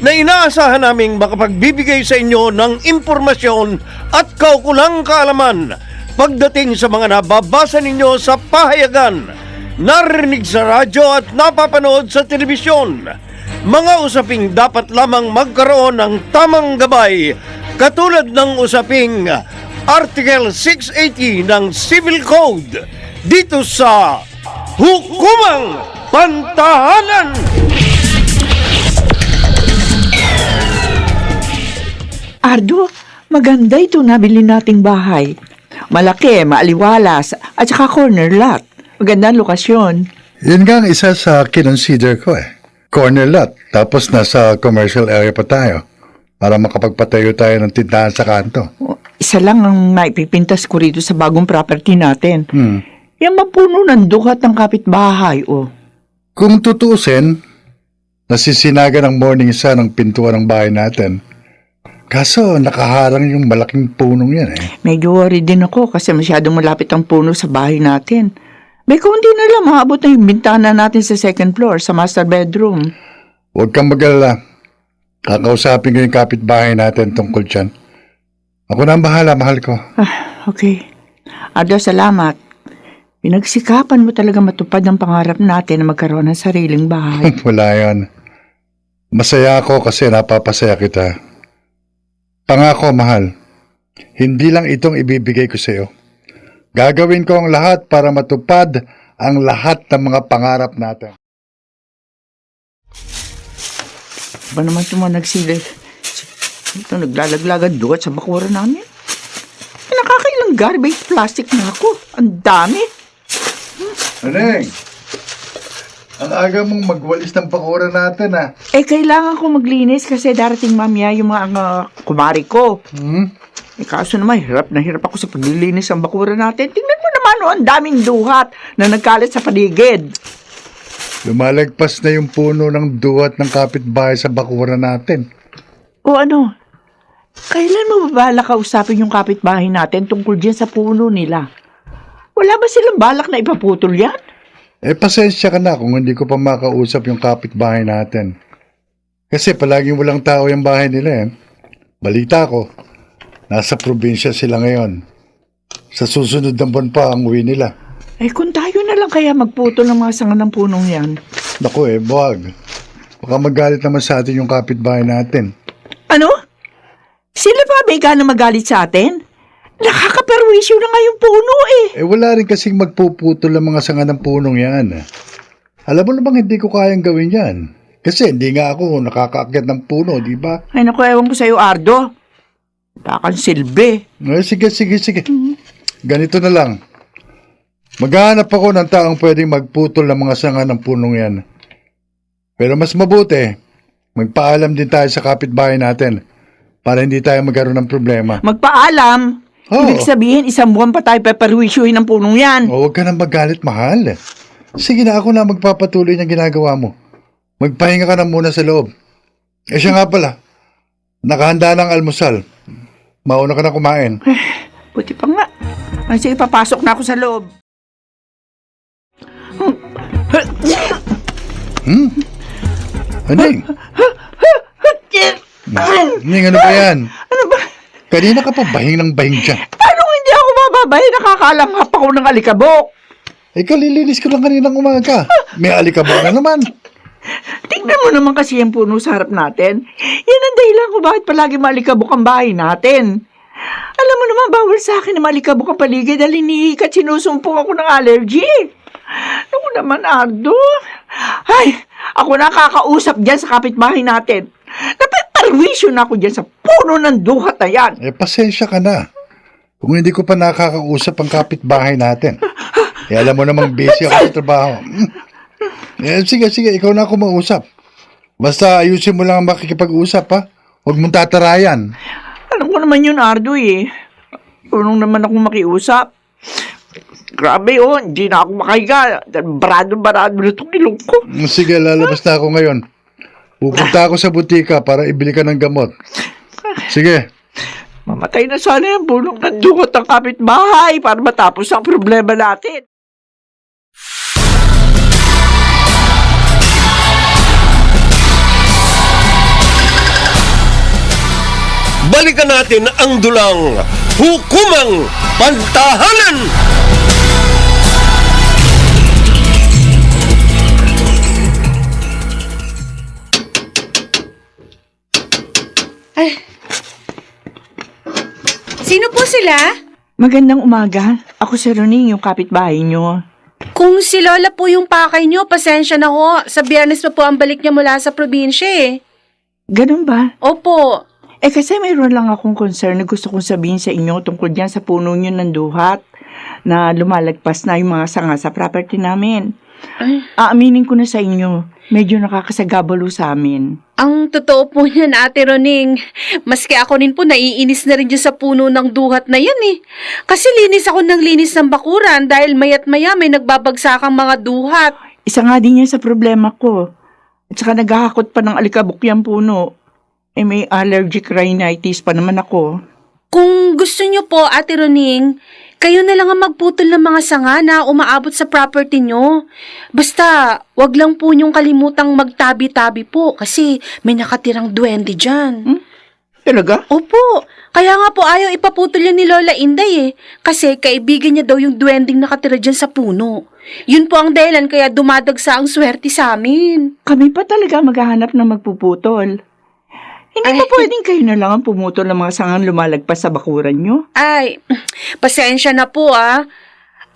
na inaasahan naming makapagbibigay sa inyo ng impormasyon at kaukulang kaalaman pagdating sa mga nababasa ninyo sa pahayagan, narinig sa radyo at napapanood sa telebisyon. Mga usaping dapat lamang magkaroon ng tamang gabay katulad ng usaping Article 680 ng Civil Code dito sa Hukumang Pantahanan! Ardo, maganda ito nabili nating bahay. Malaki, maaliwalas, at saka corner lot. Maganda ang lokasyon. Yun nga ang isa sa kinonsider ko eh. Corner lot, tapos nasa commercial area pa tayo. Para makapagpatayo tayo ng tindahan sa kanto. Isa lang ang maipipintas ko rito sa bagong property natin. Hmm. Yung mapuno ng dukat ng kapitbahay, oh. Kung tutuusin, nasisinaga ng morning sun ang pintuan ng bahay natin. Kaso nakaharang yung malaking punong yan eh. Medyo worried din ako kasi masyadong malapit ang puno sa bahay natin. May kundi na lang maabot na yung bintana natin sa second floor, sa master bedroom. Huwag kang mag-alala. Kakausapin ko yung kapitbahay natin tungkol dyan. Ako na ang bahala, mahal ko. Ah, okay. Ardo, salamat. Pinagsikapan mo talaga matupad ang pangarap natin na magkaroon ng sariling bahay. Wala yan. Masaya ako kasi napapasaya kita. Pangako, mahal. Hindi lang itong ibibigay ko sa iyo. Gagawin ko ang lahat para matupad ang lahat ng mga pangarap natin. Ba naman ito mga nagsilid? Ito, naglalaglagan doon sa bakura namin. Nakakailang garbage plastic na ako. Ang dami. Aneng, ang aga mong magwalis ng pakura natin ah. Eh, kailangan ko maglinis kasi darating mamaya yung mga uh, kumari ko. Hmm? Eh, kaso naman, hirap na hirap ako sa paglilinis ng bakura natin. Tingnan mo naman, oh, ang daming duhat na nagkalat sa paligid. Lumalagpas na yung puno ng duwat ng kapitbahay sa bakura natin. O ano, kailan mo ba balak kausapin yung kapitbahay natin tungkol dyan sa puno nila? Wala ba silang balak na ipaputol yan? Eh, pasensya ka na kung hindi ko pa makausap yung kapitbahay natin. Kasi palaging walang tao yung bahay nila eh. Balita ko, nasa probinsya sila ngayon. Sa susunod na buwan pa ang uwi nila. Eh kung tayo na lang kaya magputol ng mga sanga ng punong yan. Naku eh, buwag. Baka magalit naman sa atin yung kapitbahay natin. Ano? Sila ba may gana magalit sa atin? Nakakaperwisyo na nga yung puno eh. Eh wala rin kasing magpuputol ng mga sanga ng punong yan. Alam mo namang hindi ko kayang gawin yan. Kasi hindi nga ako nakakaakyat ng puno, di ba? Ay naku, ewan ko sa'yo, Ardo. Wala kang silbi. Eh, sige, sige, sige. Ganito na lang. Maghahanap ako ng taong pwedeng magputol ng mga sanga ng punong yan. Pero mas mabuti, magpaalam din tayo sa kapitbahay natin para hindi tayo magkaroon ng problema. Magpaalam. Oo. Ibig sabihin, isang buwan pa tayo peperwisyuhin ng punong yan. O, huwag ka nang magalit, mahal. Sige na, ako na magpapatuloy ng ginagawa mo. Magpahinga ka na muna sa loob. Eh siya nga pala, nakahanda ng almusal. Mauna ka na kumain. Buti pa nga. Ay, sige, papasok na ako sa loob. Hmm? Aning? Aning, ano ba yan? Kanina ka pa bahing ng bahing dyan. Paano hindi ako bababay? Nakakalanghap ako ng alikabok. Eh, kalilinis ko lang kaninang umaga. May alikabok na naman. Tingnan mo naman kasi yung puno sa harap natin. Yan ang dahilan kung bakit palagi malikabok ang bahay natin. Alam mo naman, bawal sa akin na malikabok ang paligid dahil hinihikat sinusumpong ako ng allergy. Ako naman, Ardo. Ay, ako nakakausap dyan sa kapitbahay natin. Napaparwisyo na ako dyan sa puno ng duhat na yan. Eh, pasensya ka na. Kung hindi ko pa nakakausap ang kapitbahay natin. Eh, alam mo namang busy ako sa trabaho. Hmm. Eh, sige, sige, ikaw na ako mausap. Basta ayusin mo lang ang makikipag-usap, ha? Huwag mong tatarayan. Alam ko naman yun, Ardo eh. Unong naman akong makiusap. Grabe oh, hindi na ako makahiga. Barado-barado na itong ilong ko. Sige, lalabas na ako ngayon. Pupunta ako sa butika para ibili ka ng gamot. Sige, Mamatay na sana yung bulong ng dugot ng kapitbahay para matapos ang problema natin. Balikan natin ang dulang hukumang pantahanan. Sino po sila? Magandang umaga. Ako si Roning, yung kapitbahay nyo. Kung si Lola po yung pakay nyo, pasensya na ho. Sa biyernes pa po ang balik niya mula sa probinsya eh. Ganun ba? Opo. Eh kasi mayroon lang akong concern na gusto kong sabihin sa inyo tungkol dyan sa puno nyo ng duhat na lumalagpas na yung mga sanga sa property namin. Ay. Aaminin ko na sa inyo, medyo nakakasagabalo sa amin. Ang totoo po niyan, Ate Roning. Maski ako rin po naiinis na rin dyan sa puno ng duhat na yan eh. Kasi linis ako ng linis ng bakuran dahil mayat maya may nagbabagsakang mga duhat. Isa nga din yan sa problema ko. At saka naghahakot pa ng alikabok yung puno. Eh may allergic rhinitis pa naman ako. Kung gusto niyo po, Ate Roning, kayo na lang ang magputol ng mga sanga na umaabot sa property nyo. Basta, wag lang po niyong kalimutang magtabi-tabi po kasi may nakatirang duwende dyan. Talaga? Opo, kaya nga po ayaw ipaputol yan ni Lola Inday eh. Kasi kaibigan niya daw yung duwending nakatira dyan sa puno. Yun po ang dahilan kaya dumadagsa ang swerte sa amin. Kami pa talaga maghahanap ng magpuputol. Hindi Ay. pa pwedeng kayo na lang ang pumutol ng mga sangang lumalagpas sa bakuran nyo? Ay, pasensya na po ah.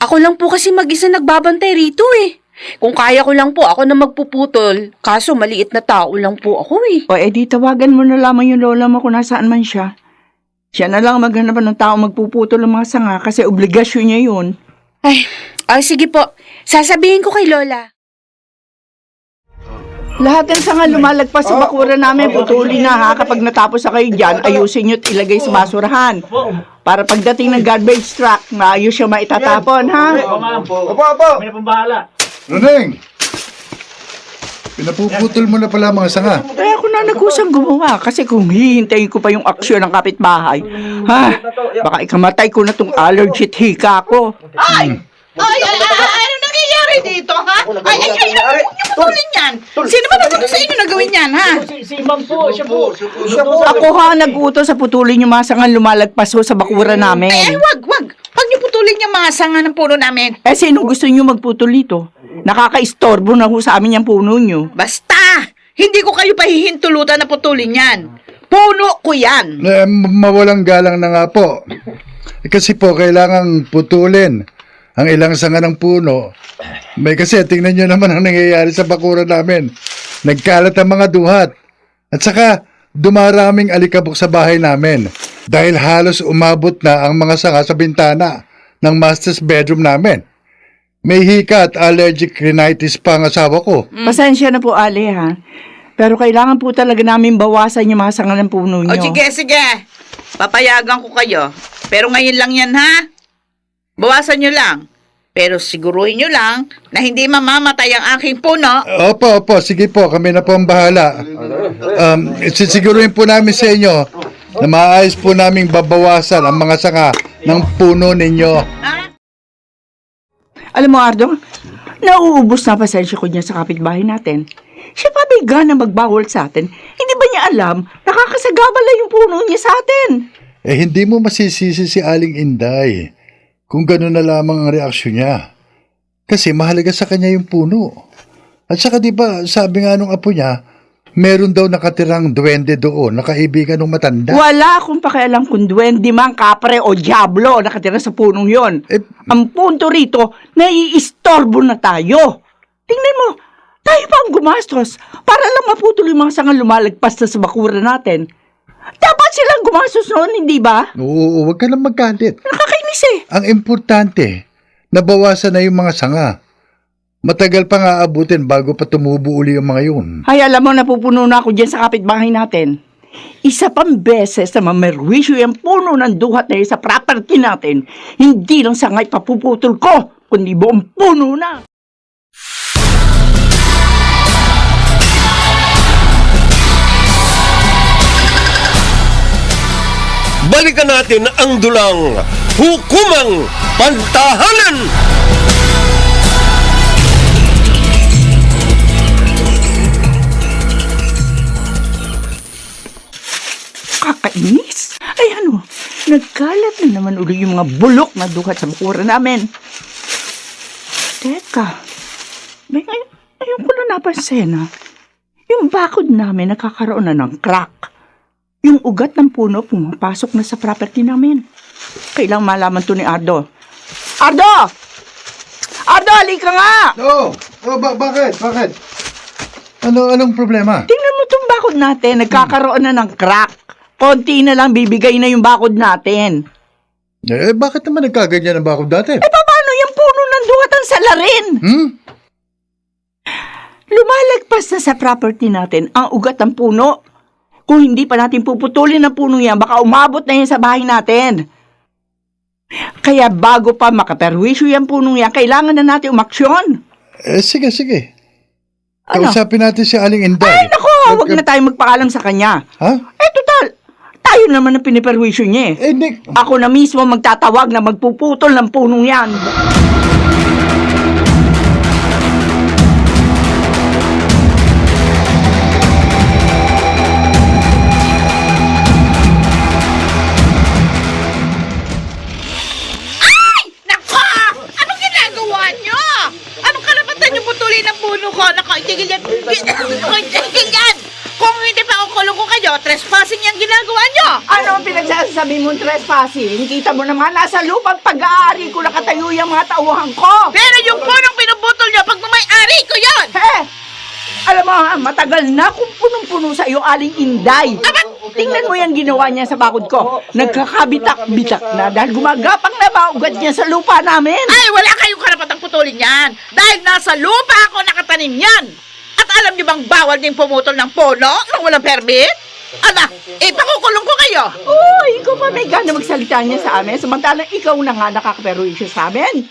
Ako lang po kasi mag-isa nagbabantay rito eh. Kung kaya ko lang po, ako na magpuputol. Kaso maliit na tao lang po ako eh. O edi tawagan mo na lamang yung lola mo kung nasaan man siya. Siya na lang maghanap ng tao magpuputol ng mga sanga kasi obligasyon niya yun. Ay, ay sige po. Sasabihin ko kay Lola. Lahat ng sanga lumalagpas sa bakuran namin, putulin na ha. Kapag natapos na kayo dyan, ayusin nyo at ilagay sa basurahan. Para pagdating ng garbage truck, maayos siya maitatapon ha. Opo, opo. May pambahala. Runeng! Pinapuputol mo na pala mga sanga. Kaya ako na nagkusang gumawa kasi kung hihintayin ko pa yung aksyon ng kapitbahay, ha, baka ikamatay ko na tong allergy at hika ko. Ay! Ay, ay, ay, ay, ano nangyayari dito, ha? Ay, ay, ay, ay, huwag niyo putulin yan. Sino ba naman sa yan, ha? Ako ha, nag-utos sa putulin yung mga sangan lumalagpas ho sa bakura Eh, namin. wag, wag. Pag niyo putulin yung mga sanga ng puno namin, Eh, sino gusto nyo magputol dito? Nakaka-istorbo na ho sa amin yung puno nyo. basta, hindi ko kayo pahihintulutan na putulin yan. Puno ko yan. Eh, mawalang galang na nga po. Eh, Kasi po, kailangang putulin ang ilang sanga ng puno. May kasi, tingnan nyo naman ang nangyayari sa bakura namin. Nagkalat ang mga duhat. At saka, dumaraming alikabok sa bahay namin. Dahil halos umabot na ang mga sanga sa bintana ng master's bedroom namin. May hika at allergic rhinitis pa ang asawa ko. Pasensya na po, Ali, ha? Pero kailangan po talaga namin bawasan yung mga sangan ng puno O nyo. sige, sige. Papayagan ko kayo. Pero ngayon lang yan, ha? Bawasan nyo lang. Pero siguruhin nyo lang na hindi mamamatay ang aking puno. Opo, opo. Sige po, kami na po ang bahala. Um, sisiguruhin po namin sa inyo na maayos po naming babawasan ang mga sanga ng puno ninyo. Alam mo, Ardo, nauubos na pasensya ko niya sa kapitbahay natin. Siya pa may gana magbawal sa atin. Hindi ba niya alam, nakakasagabala yung puno niya sa atin. Eh, hindi mo masisisi si Aling Inday kung gano'n na lamang ang reaksyon niya. Kasi mahalaga sa kanya yung puno. At saka di ba, sabi nga nung apo niya, meron daw nakatirang duwende doon, nakaibigan ng matanda. Wala akong pakialam kung duwende man, kapre o diablo nakatira sa punong yon. Eh, Ang punto rito, naiistorbo na tayo. Tingnan mo, tayo pa ang gumastos para lang maputol yung mga sangang lumalagpas na sa bakura natin. Dapat silang gumastos noon, hindi ba? oo, huwag ka lang magkalit. Nakakainis eh. Ang importante, nabawasan na yung mga sanga. Matagal pa nga abutin bago pa tumubo uli yung mga yun. Ay, alam mo, napupuno na ako dyan sa kapitbahay natin. Isa pang beses na mamerwisyo yung puno ng duhat na sa property natin, hindi lang sangay papuputol ko, kundi buong puno na. Balikan natin ang dulang hukumang pantahanan. Kakainis. Ay ano, nagkalat na naman uli yung mga bulok na duhat sa bakura namin. Teka, may ay, ayun ko na napansin ah. Yung bakod namin nakakaroon na ng crack. Yung ugat ng puno pumapasok na sa property namin. Kailang malaman to ni Ardo. Ardo! Ardo, halika nga! Oo, oh, ba- bakit? Bakit? Ano, anong problema? Tingnan mo itong bakod natin, nagkakaroon na ng crack. Konti na lang bibigay na yung bakod natin. Eh, bakit naman nagkaganyan ang bakod dati? Eh, paano yung puno ng duwatan sa larin? Hmm? Lumalagpas na sa property natin ang ugat ng puno. Kung hindi pa natin puputulin ang puno yan, baka umabot na yan sa bahay natin. Kaya bago pa makaperwisyo yung puno yan, kailangan na natin umaksyon. Eh, sige, sige. Ano? Kausapin natin si Aling Inday. Ay, nako, huwag na tayong magpaalam sa kanya. Ha? Eh, total, tayo naman ang piniperwisyo niya eh. Eh, Nick. Ako na mismo magtatawag na magpuputol ng punong yan. Ginagawa nyo! Ano ang pinagsasabi mong trespassing? Kita mo naman, nasa lupang pag-aari ko nakatayo yung mga tauhan ko. Pero yung punong pinuputol nyo, pag may-ari ko yon! Eh, alam mo, ha, matagal na kung punong-puno sa iyo aling inday. Tingnan mo yan ginawa niya sa bakod ko. Nagkakabitak-bitak na dahil gumagapang na maugat niya sa lupa namin. Ay, wala kayong karapatang putulin yan! Dahil nasa lupa ako nakatanim yan! At alam niyo bang bawal din pumutol ng puno nang walang permit? Ala, ipakukulong ko kayo! Oh, ikaw pa may gana magsalita niya sa amin, samantalang ikaw na nga nakakaperuisyo sa amin.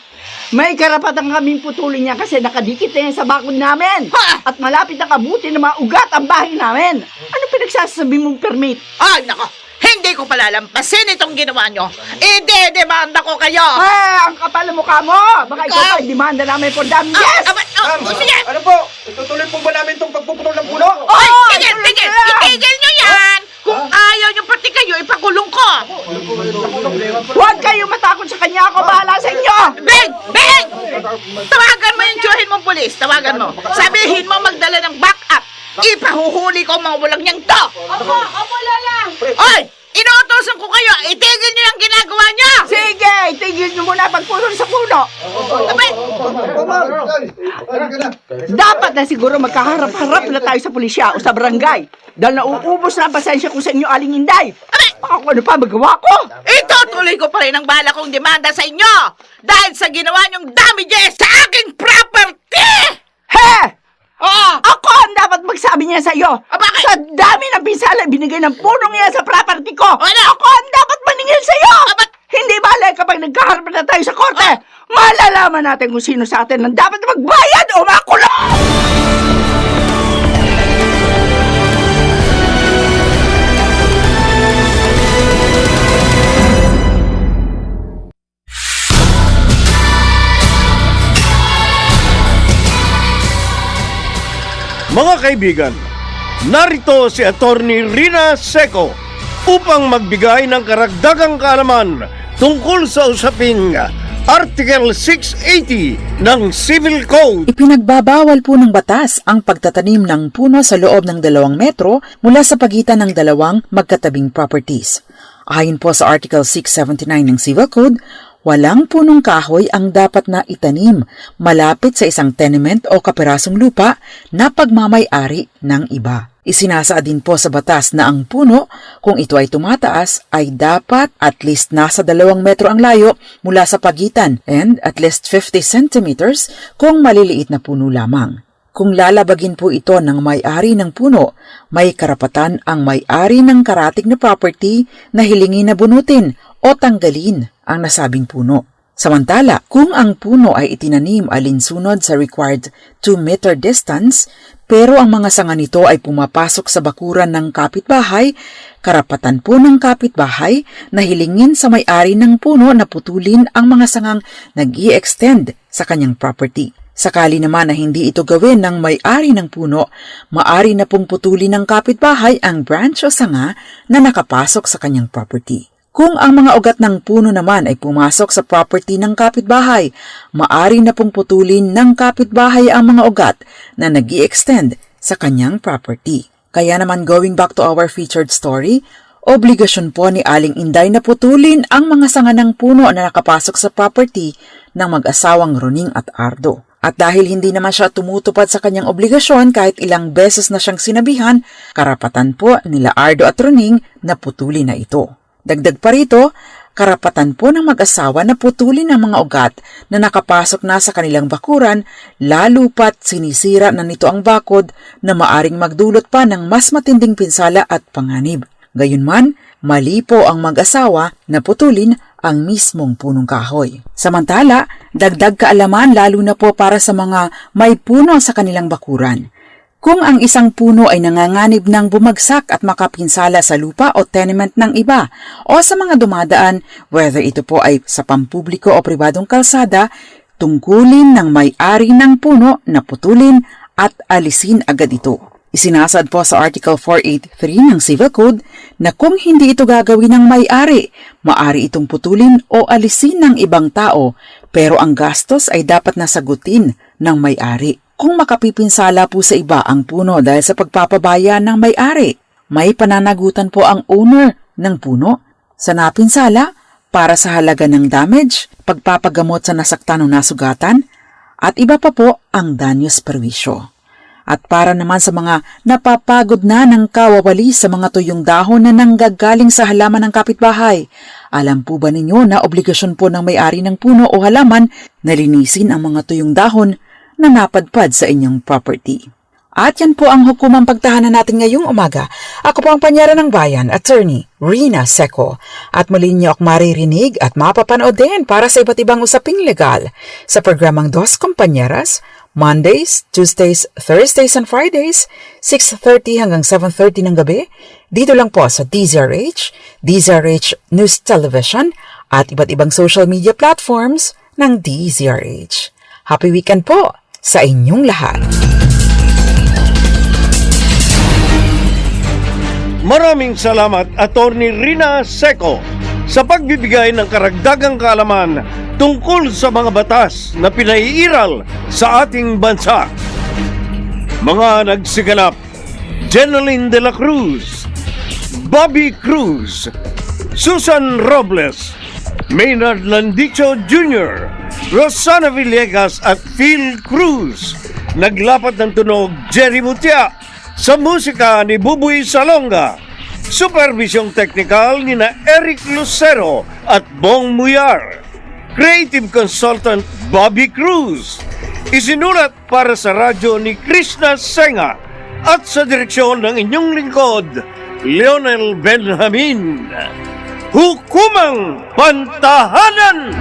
May karapatan kaming putulin niya kasi nakadikit na yan sa bakod namin. Ha! At malapit ang abutin ng mga ugat ang bahay namin. Ano pinagsasabi mong permit? Ay, nako! Hindi ko palalampasin itong ginawa nyo! Ide-demanda ko kayo! Eh, ang kapal ng mukha mo! Baka ikaw Ikaw! pa demanda namin for damages! Ah, aba, oh, oh, sige! Ano po? Itutuloy po ba namin itong pagpuputol ng puno? Oy, Oh, tigil, tigil! Itigil nyo yan! Kung ayaw nyo pati kayo, ipakulong ko! Huwag kayo matakot sa kanya! Ako bahala sa inyo! Beng! Beng! Tawagan mo yung tsuhin mong pulis. Tawagan mo. Sabihin mo magdala ng backup. Ipahuhuli ko ang mga walang niyang to. Opo! Opo, Lola! Oy! Inuutosan ko kayo. Itigil niyo yung ginagawa niyo. Sige! Tigil niyo muna pagpulong sa puno! Abay, Dapat na siguro magkaharap-harap na tayo sa pulisya o sa barangay. Dahil nauubos na ang pasensya ko sa inyo, Aling Inday. Baka kung ano pa magawa ko. itutuloy ko pa rin ang bala kong demanda sa inyo. Dahil sa ginawa niyong damages sa aking property. He! Oo. Ako ang dapat magsabi niya sa iyo. Ah, bakit? Sa dami ng pinsala binigay ng punong yan sa property ko. Ano? Ako ang dapat maningil sa iyo. Ah, ba't- Hindi bale kapag nagkaharap na tayo sa korte. Malalaman natin kung sino sa atin ang dapat magbayad o makulong. Mga kaibigan, narito si Attorney Rina Seco upang magbigay ng karagdagang kaalaman tungkol sa usaping Article 680 ng Civil Code. Ipinagbabawal po ng batas ang pagtatanim ng puno sa loob ng dalawang metro mula sa pagitan ng dalawang magkatabing properties. Ayon po sa Article 679 ng Civil Code, walang punong kahoy ang dapat na itanim malapit sa isang tenement o kapirasong lupa na pagmamay-ari ng iba. Isinasaad din po sa batas na ang puno, kung ito ay tumataas, ay dapat at least nasa dalawang metro ang layo mula sa pagitan and at least 50 centimeters kung maliliit na puno lamang. Kung lalabagin po ito ng may-ari ng puno, may karapatan ang may-ari ng karatig na property na hilingin na bunutin o tanggalin ang nasabing puno. Samantala, kung ang puno ay itinanim alinsunod sa required 2-meter distance, pero ang mga sanga nito ay pumapasok sa bakuran ng kapitbahay, karapatan po ng kapitbahay na hilingin sa may-ari ng puno na putulin ang mga sangang nag extend sa kanyang property. Sakali naman na hindi ito gawin ng may-ari ng puno, maari na pong putulin ng kapitbahay ang branch o sanga na nakapasok sa kanyang property. Kung ang mga ugat ng puno naman ay pumasok sa property ng kapitbahay, maari na pong putulin ng kapitbahay ang mga ugat na nag extend sa kanyang property. Kaya naman going back to our featured story, obligasyon po ni Aling Inday na putulin ang mga sanga ng puno na nakapasok sa property ng mag-asawang Roning at Ardo. At dahil hindi naman siya tumutupad sa kanyang obligasyon kahit ilang beses na siyang sinabihan, karapatan po nila Ardo at Roning na putulin na ito. Dagdag pa rito, karapatan po ng mag-asawa na putulin ang mga ugat na nakapasok na sa kanilang bakuran lalo pat sinisira na nito ang bakod na maaring magdulot pa ng mas matinding pinsala at panganib. Gayunman, mali po ang mag-asawa na putulin ang mismong punong kahoy. Samantala, dagdag kaalaman lalo na po para sa mga may puno sa kanilang bakuran. Kung ang isang puno ay nanganganib ng bumagsak at makapinsala sa lupa o tenement ng iba o sa mga dumadaan, whether ito po ay sa pampubliko o pribadong kalsada, tungkulin ng may-ari ng puno na putulin at alisin agad ito. Isinasad po sa Article 483 ng Civil Code na kung hindi ito gagawin ng may-ari, maari itong putulin o alisin ng ibang tao pero ang gastos ay dapat nasagutin ng may-ari. Kung makapipinsala po sa iba ang puno dahil sa pagpapabaya ng may-ari, may pananagutan po ang owner ng puno sa napinsala para sa halaga ng damage, pagpapagamot sa nasaktan o nasugatan, at iba pa po ang danyos perwisyo. At para naman sa mga napapagod na ng kawawali sa mga tuyong dahon na nanggagaling sa halaman ng kapitbahay, alam po ba ninyo na obligasyon po ng may-ari ng puno o halaman na linisin ang mga tuyong dahon na napadpad sa inyong property? At yan po ang hukumang pagtahanan natin ngayong umaga. Ako po ang panyara ng bayan, attorney Rina Seco. At muli niyo ako maririnig at mapapanood din para sa iba't ibang usaping legal sa programang Dos Compañeras, Mondays, Tuesdays, Thursdays, and Fridays, 6.30 hanggang 7.30 ng gabi, dito lang po sa DZRH, DZRH News Television, at iba't ibang social media platforms ng DZRH. Happy weekend po sa inyong lahat! Maraming salamat, Attorney Rina Seco, sa pagbibigay ng karagdagang kaalaman tungkol sa mga batas na pinaiiral sa ating bansa. Mga nagsiganap, Jeneline de la Cruz, Bobby Cruz, Susan Robles, Maynard Landicho Jr., Rosana Villegas at Phil Cruz. Naglapat ng tunog Jerry Mutia sa musika ni Buboy Salonga. Supervisyong technical ni na Eric Lucero at Bong Muyar. Creative Consultant Bobby Cruz. Isinulat para sa radyo ni Krishna Senga at sa direksyon ng inyong lingkod, Lionel Benjamin. Hukumang Pantahanan!